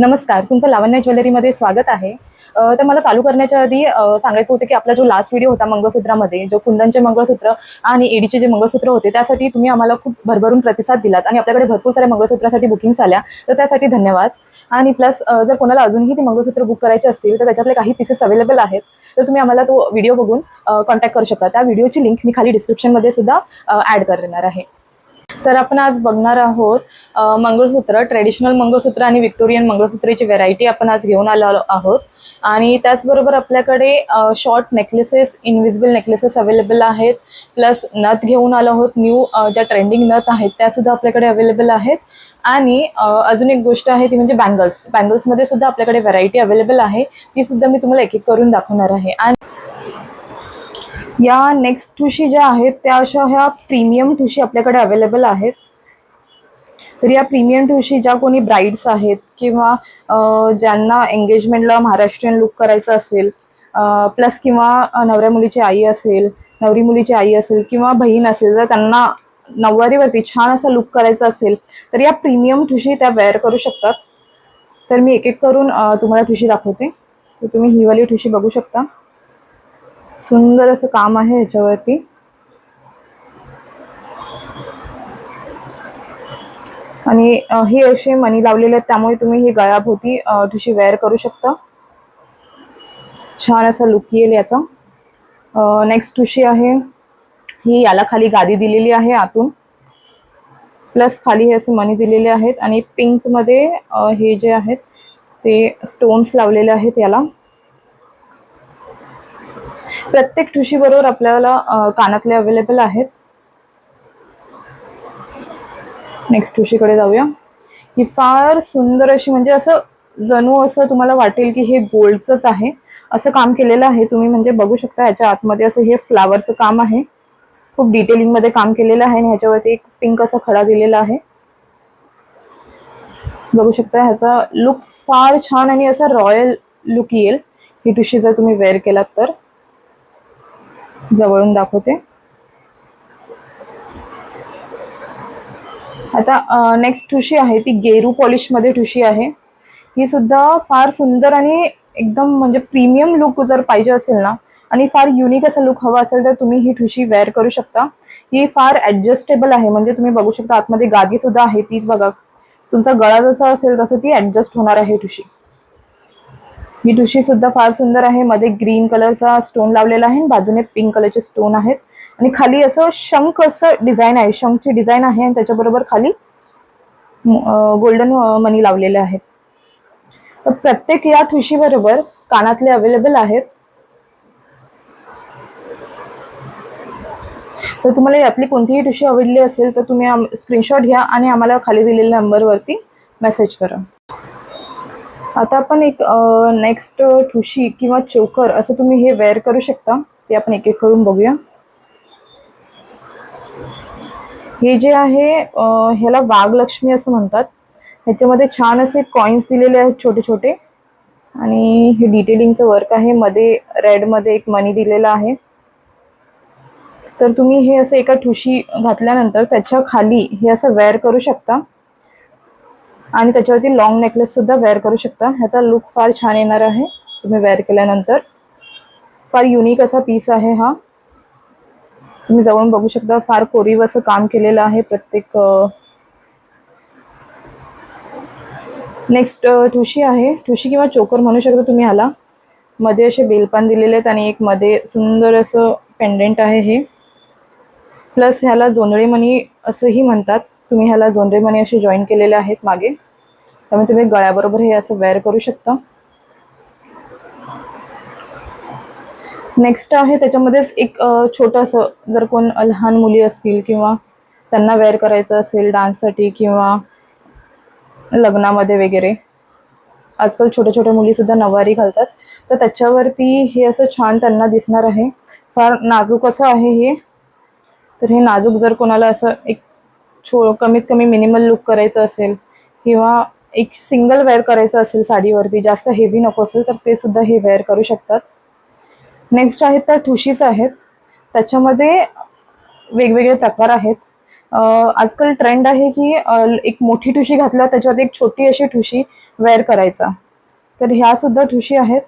नमस्कार तुमचं लावण्य ज्वेलरीमध्ये स्वागत आहे. तर मला चालू करण्याच्या आधी सांगायचं होतं की आपला जो लास्ट व्हिडिओ होता मंगळसूत्रामध्ये जो कुंदनचे मंगळसूत्र आणि एडीचे जे मंगळसूत्र होते त्यासाठी तुम्ही आम्हाला खूप भरभरून प्रतिसाद दिलात आणि आपल्याकडे भरपूर साऱ्या मंगळसूत्रासाठी बुकिंग्स आल्या. तर त्यासाठी धन्यवाद. आणि प्लस जर कोणाला अजूनही ती मंगळसूत्र बुक करायचे असतील तर त्याच्यातले काही पीसेस अवेलेबल आहेत तर तुम्ही आम्हाला तो व्हिडिओ बघून कॉन्टॅक्ट करू शकता. त्या व्हिडिओची लिंक मी खाली डिस्क्रिप्शनमध्ये सुद्धा ॲड करणार आहे. तर आपण आज बघणार आहोत मंगळसूत्र ट्रेडिशनल मंगळसूत्र आणि विक्टोरियन मंगळसूत्राची व्हरायटी आपण आज घेऊन आलो आहोत. आणि त्याचबरोबर आपल्याकडे short necklaces invisible necklaces available आहेत. प्लस नथ घेऊन आलो आहोत न्यू ज्या ट्रेंडिंग नथ आहेत त्यासुद्धा आपल्याकडे अवेलेबल आहेत. आणि अजून एक गोष्ट आहे ती म्हणजे बँगल्स बँगल्समध्ये सुद्धा आपल्याकडे व्हरायटी अवेलेबल आहे. ती सुद्धा मी तुम्हाला एक एक करून दाखवणार आहे. आणि या नेक्स्ट ठुशी ज्या आहेत त्या अशा ह्या प्रीमियम ठुशी आपल्याकडे अवेलेबल आहेत. तर या प्रीमियम ठुशी ज्या कोणी ब्राईड्स आहेत किंवा ज्यांना एंगेजमेंटला महाराष्ट्रीयन लुक करायचं असेल प्लस किंवा नवऱ्या मुलीची आई असेल नवरी मुलीची आई असेल किंवा बहीण असेल जर त्यांना नऊवारीवरती छान असा लुक करायचा असेल तर या प्रीमियम ठुशी त्या वेअर करू शकतात. तर मी एक एक करून तुम्हाला ठुशी दाखवते. तर तुम्ही ही वाली ठुशी बघू शकता. सुंदर असं काम आहे याच्यावरती. आणि हे असे मणी लावलेले आहेत त्यामुळे तुम्ही ही गळ्याभोवती अ, वेअर करू शकता. छान असा लुक येईल याचा. नेक्स्ट तुशी आहे ही याला खाली गादी दिलेली आहे आतून. प्लस खाली हे असे मणी दिलेले आहेत आणि पिंकमध्ये हे जे आहेत ते स्टोन्स लावलेले आहेत याला. प्रत्येक ठुशी बरोबर आपल्याला कानातले अवेलेबल आहेत. नेक्स्ट ठुशीकडे जाऊया. ही फार सुंदर अशी म्हणजे असं जणू असं तुम्हाला वाटेल की हे गोल्डचंच आहे. असं काम केलेलं आहे तुम्ही म्हणजे बघू शकता ह्याच्या आतमध्ये असं हे फ्लावरचं काम आहे. खूप डिटेलिंगमध्ये काम केलेलं आहे आणि ह्याच्यावरती एक पिंक असा खडा दिलेला आहे. बघू शकता ह्याचा लुक फार छान आणि असा रॉयल लुक येईल. ही टुशी जर तुम्ही वेअर केलात तर. जवळून दाखवते. आता नेक्स्ट ठुशी आहे ती गेरू पॉलिशमध्ये ठुशी आहे. ही सुद्धा फार सुंदर आणि एकदम म्हणजे प्रीमियम लुक जर पाहिजे असेल ना आणि फार युनिक असा लुक हवा असेल तर तुम्ही ही ठुशी वेअर करू शकता. ही फार ॲडजस्टेबल आहे म्हणजे तुम्ही बघू शकता आतमध्ये गादी सुद्धा आहे तीच बघा. तुमचा गळा जसा असेल तसं ती ॲडजस्ट होणार आहे ठुशी. ही ठुशी सुद्धा फार सुंदर आहे. मध्ये ग्रीन कलरचा स्टोन लावलेला आहे आणि बाजूने पिंक कलरचे स्टोन आहेत. आणि खाली असं शंख असं डिझाईन आहे. शंखची डिझाईन आहे आणि त्याच्याबरोबर खाली गोल्डन मनी लावलेले आहेत. तर प्रत्येक या ठुशी बरोबर कानातले अवेलेबल आहेत. तर तुम्हाला यातली कोणतीही ठुशी आवडली असेल तर तुम्ही स्क्रीनशॉट घ्या आणि आम्हाला खाली दिलेल्या नंबरवरती मेसेज करा. आता आपण एक नेक्स्ट ठुशी किंवा चोकर असं तुम्ही हे वेअर करू शकता. ते आपण एक एक करून बघूया. हे जे आहे ह्याला वाघलक्ष्मी असं म्हणतात. ह्याच्यामध्ये छान असे कॉईन्स दिलेले आहेत छोटे छोटे आणि हे डिटेलिंगचं वर्क आहे. मध्ये रेडमध्ये एक मनी दिलेला आहे. तर तुम्ही हे असं एका ठुशी घातल्यानंतर त्याच्याखाली हे असं वेअर करू शकता. आणि त्याच्यावरती लॉंग नेकलेस सुद्धा वेअर करू शकता. ह्याचा लुक फार छान येणार आहे. तुम्ही वेअर केल्यानंतर. फार युनिक असा पीस आहे हा. तुम्ही जवळून बघू शकता फार कोरीव असं काम केलेलं आहे प्रत्येक नेक्स्ट ठुशी आहे. ठुशी किंवा चोकर म्हणू शकता तुम्ही ह्याला. मध्ये असे बेलपान दिलेले आहेत आणि एक मध्ये सुंदर असं पेंडेंट आहे हे. प्लस ह्याला जोंधळे मणी असंही म्हणतात. तुम्ही ह्याला जोंधळे असे जॉईन केलेले आहेत मागे. त्यामुळे तुम्ही गळ्याबरोबर हे असं वेअर करू शकता. नेक्स्ट आहे त्याच्यामध्येच एक छोटंसं जर कोण लहान मुली असतील किंवा त्यांना वेअर करायचं असेल डान्ससाठी किंवा लग्नामध्ये वगैरे. आजकाल छोट्या छोट्या मुलीसुद्धा नवारी घालतात. तर त्याच्यावरती हे असं छान त्यांना दिसणार आहे. फार नाजूक असं आहे हे. तर हे नाजूक जर कोणाला असं एक छो कमीत कमी मिनिमल लुक करायचं असेल किंवा एक सिंगल वेअर करायचं असेल साडीवरती जास्त हेवी नको असेल तर ते सुद्धा हे वेअर करू शकतात. नेक्स्ट आहेत त्या ठुशीच आहेत. त्याच्यामध्ये वेगवेगळे प्रकार आहेत. आजकाल ट्रेंड आहे की एक मोठी ठुशी घातल्या त्याच्यात एक छोटी अशी ठुशी वेअर करायचा. तर ह्या सुद्धा ठुशी आहेत.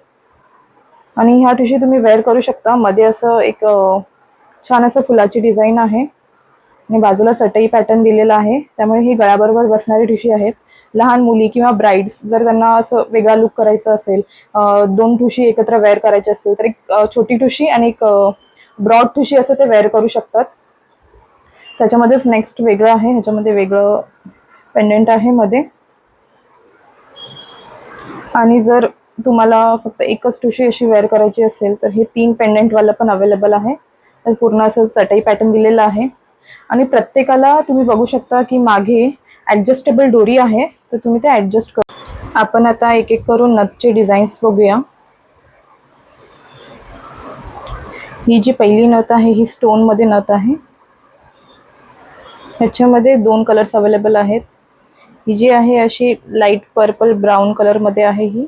आणि ह्या ठुशी तुम्ही वेअर करू शकता. मध्ये असं एक छान असं फुलाची डिझाईन आहे. आणि बाजूला चटई पॅटर्न दिलेला आहे. त्यामुळे ही गळ्याबरोबर बसणारी ठुशी आहेत. लहान मुली किंवा ब्राईड्स जर त्यांना असं वेगळा लुक करायचा असेल दोन ठुशी एकत्र वेअर करायची असेल तर एक छोटी ठुशी आणि एक ब्रॉड ठुशी असं ते वेअर करू शकतात. त्याच्यामध्येच नेक्स्ट वेगळं आहे. ह्याच्यामध्ये वेगळं पेंडंट आहे मध्ये. आणि जर तुम्हाला फक्त एकच ठुशी अशी वेअर करायची असेल तर हे तीन पेंडंटवालं पण अवेलेबल आहे. तर पूर्ण असं चटई पॅटर्न दिलेलं आहे. आणि प्रत्येकाला तुम्ही बघू शकता की मागे ॲडजस्टेबल डोरी आहे तर तुम्ही ते ॲडजस्ट कर आपण आता एक एक करून नथचे डिझाईन्स बघूया. ही जी पहिली नथ आहे ही स्टोनमध्ये नथ आहे. ह्याच्यामध्ये दोन कलर्स अवेलेबल आहेत. ही जी आहे अशी लाइट पर्पल ब्राऊन कलरमध्ये आहे ही.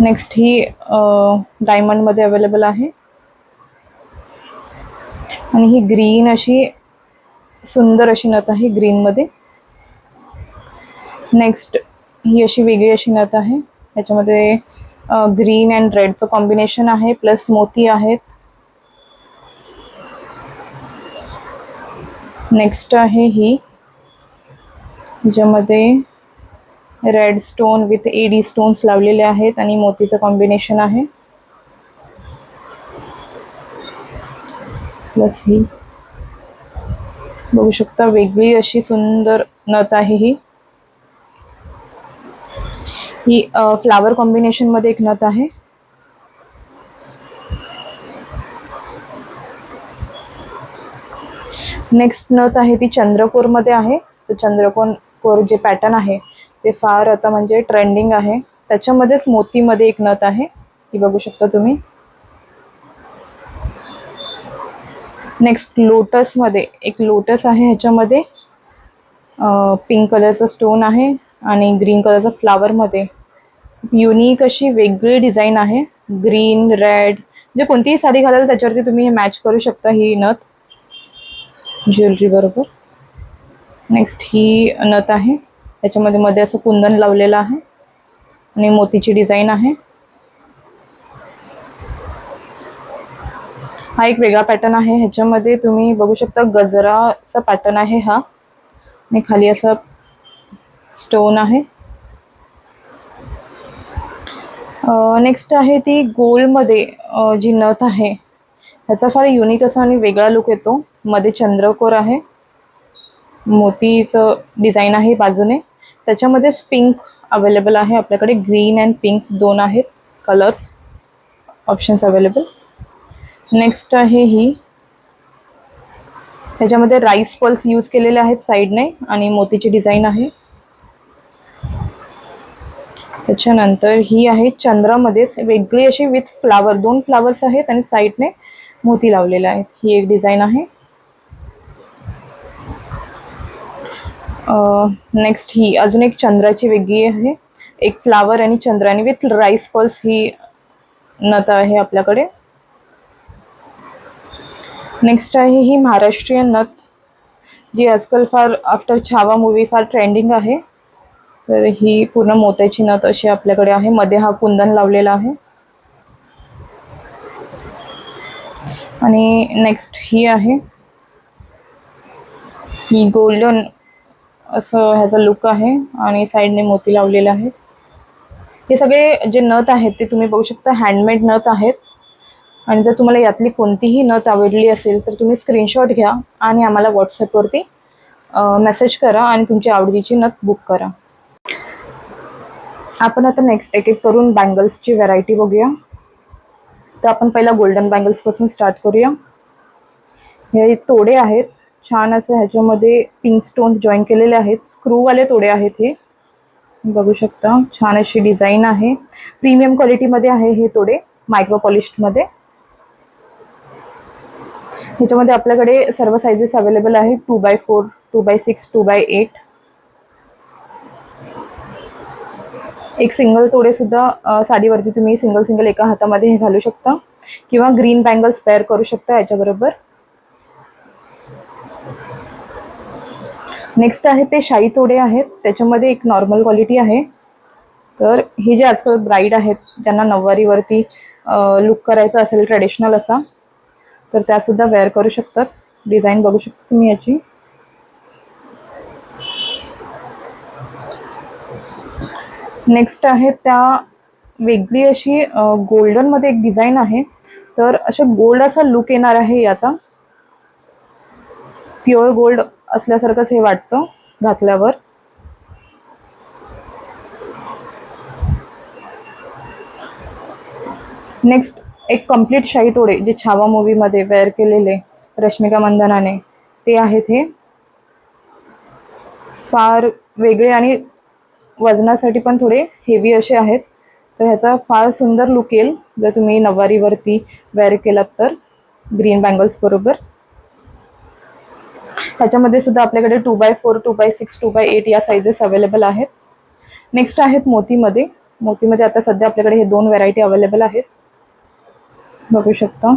नेक्स्ट ही डायमंडमध्ये अवेलेबल आहे. आणि ही ग्रीन अशी सुंदर अशी नथ आहे ग्रीनमध्ये नेक्स्ट ही अशी वेगळी अशी नथ आहे. याच्यामध्ये ग्रीन अँड रेडचं कॉम्बिनेशन आहे प्लस मोती आहेत. नेक्स्ट आहे ही ज्यामध्ये red stone with AD stones लावलेले आहेत आणि मोतीचं कॉम्बिनेशन आहे. प्लस ही बघू शकता वेगळी अशी सुंदर नथ आहे ही. ही फ्लावर कॉम्बिनेशनमध्ये एक नथ आहे. नेक्स्ट नथ आहे ती चंद्रकोरमध्ये आहे. तर चंद्रकोर कोर जे पॅटर्न आहे ते फार आता म्हणजे ट्रेंडिंग आहे. त्याच्यामध्येच मोतीमध्ये एक नथ आहे. ही बघू शकता तुम्ही. नेक्स्ट लोटसमध्ये एक लोटस आहे ह्याच्यामध्ये. पिंक कलरचा स्टोन आहे आणि ग्रीन कलरचा फ्लावरमध्ये युनिक अशी वेगळी डिझाईन आहे. ग्रीन रेड म्हणजे कोणतीही साडी घालाल त्याच्यावरती तुम्ही हे मॅच करू शकता ही नथ. ज्वेलरी बरोबर. नेक्स्ट ही नथ आहे. त्याच्यामध्ये मध्ये असं कुंदन लावलेलं आहे आणि मोतीची डिझाईन आहे. हा एक वेगळा पॅटर्न आहे. ह्याच्यामध्ये तुम्ही बघू शकता गजराचा पॅटर्न आहे हा. आणि खाली असं स्टोन आहे. नेक्स्ट आहे ती गोल्डमध्ये जी नथ आहे ह्याचा फार युनिक असा आणि वेगळा लुक येतो. मध्ये चंद्रकोर आहे. मोतीचं डिझाईन आहे बाजूने. त्याच्यामध्येच पिंक अवेलेबल आहे. आपल्याकडे ग्रीन अँड पिंक दोन आहेत. कलर्स ऑप्शन्स अवेलेबल नेक्स्ट आहे ही. त्याच्यामध्ये राईस पल्स यूज केलेले आहेत साईडने आणि मोतीची डिझाईन आहे. त्याच्यानंतर ही आहे चंद्रामध्येच. वेगळी अशी विथ फ्लावर दोन फ्लावर्स आहेत आणि साईडने मोती लावलेले आहेत. ही एक डिझाईन आहे. नेक्स्ट ही अजून एक चंद्राची वेगळी आहे. एक फ्लावर आणि चंद्राने विथ राईस पल्स ही नथ आहे आपल्याकडे. नेक्स्ट आहे ही महाराष्ट्रीयन नथ जी आजकाल फार आफ्टर छावा मूवी फार ट्रेंडिंग आहे. तर ही पूर्ण मोत्याची नथ अशी आपल्याकडे आहे. मध्ये हा कुंदन लावलेला आहे. आणि नेक्स्ट ही आहे. ही गोल्डन असं ह्याचा लुक आहे आणि साईडने मोती लावलेला आहे. हे सगळे जे नथ आहेत ते तुम्ही बघू शकता हँडमेड नथ आहेत. आणि जर तुम्हाला यातली कोणतीही नथ आवडली असेल तर तुम्ही स्क्रीनशॉट घ्या आणि आम्हाला व्हॉट्सअपवरती मेसेज करा आणि तुमची आवडीची नथ बुक करा. आपण आता नेक्स्ट एक एक करून बँगल्सची व्हरायटी बघूया. तर आपण पहिला गोल्डन बँगल्सपासून स्टार्ट करूया. हे तोडे आहेत. छान असं ह्याच्यामध्ये पिंक स्टोन्स जॉईन केलेले आहेत. स्क्रूवाले तोडे आहेत हे. बघू शकता छान अशी डिझाईन आहे. प्रीमियम क्वालिटीमध्ये आहे हे तोडे मायक्रो पॉलिस्टमध्ये ह्याच्यामध्ये आपल्याकडे सर्व सायझेस अवेलेबल आहे two by four two by six two by eight एक सिंगल तोडे सुद्धा साडीवरती तुम्ही सिंगल सिंगल एका हातामध्ये हे घालू शकता. किंवा ग्रीन बँगल्स पेअर करू शकता याच्याबरोबर. नेक्स्ट आहे ते शाई तोडे आहेत. त्याच्यामध्ये एक नॉर्मल क्वालिटी आहे. तर हे जे आजकाल ब्राईड आहेत ज्यांना नऊवारीवरती लुक करायचा असेल ट्रेडिशनल असा तर त्यासुद्धा वेअर करू शकतात. डिझाईन बघू शकता तुम्ही याची. नेक्स्ट आहे त्या वेगळी अशी गोल्डनमध्ये एक डिझाईन आहे. तर अशा गोल्ड असा लुक येणार आहे याचा. प्युअर गोल्ड असल्यासारखंच हे वाटतं घातल्यावर. नेक्स्ट एक कंप्लीट शाही तोडे जे छावा मूवीमध्ये वेअर केलेले रश्मिका मंदनाने ते आहेत हे. फार वेगळे आणि वजनासाठी पण थोडे हेवी असे आहेत. तर ह्याचा फार सुंदर लुक येईल. जर तुम्ही नऊवारीवरती वेअर केलात तर ग्रीन बँगल्स बरोबर. ह्याच्यामध्ये सुद्धा आपल्याकडे two by four two by six two by eight या साईजेस अवेलेबल आहेत. नेक्स्ट आहेत मोतीमध्ये. मोतीमध्ये आता सध्या आपल्याकडे हे दोन व्हरायटी अवेलेबल आहेत. बघू शकता.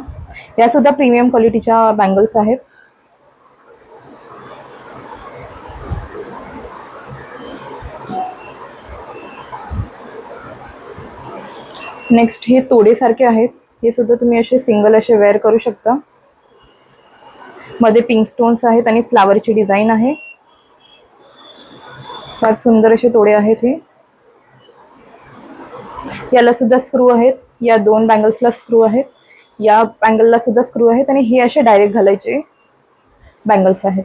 या सुद्धा प्रीमियम क्वालिटीच्या बँगल्स आहेत. नेक्स्ट हे तोडेसारखे आहेत. हे सुद्धा तुम्ही असे सिंगल असे वेअर करू शकता. मध्ये पिंक स्टोन्स आहेत आणि फ्लावरची डिझाईन आहे. फार सुंदर असे तोडे आहेत हे. याला सुद्धा स्क्रू आहेत. या दोन बँगल्सला स्क्रू आहेत. या बँगलला सुद्धा स्क्रू आहेत आणि हे असे डायरेक्ट घालायचे बँगल्स आहेत.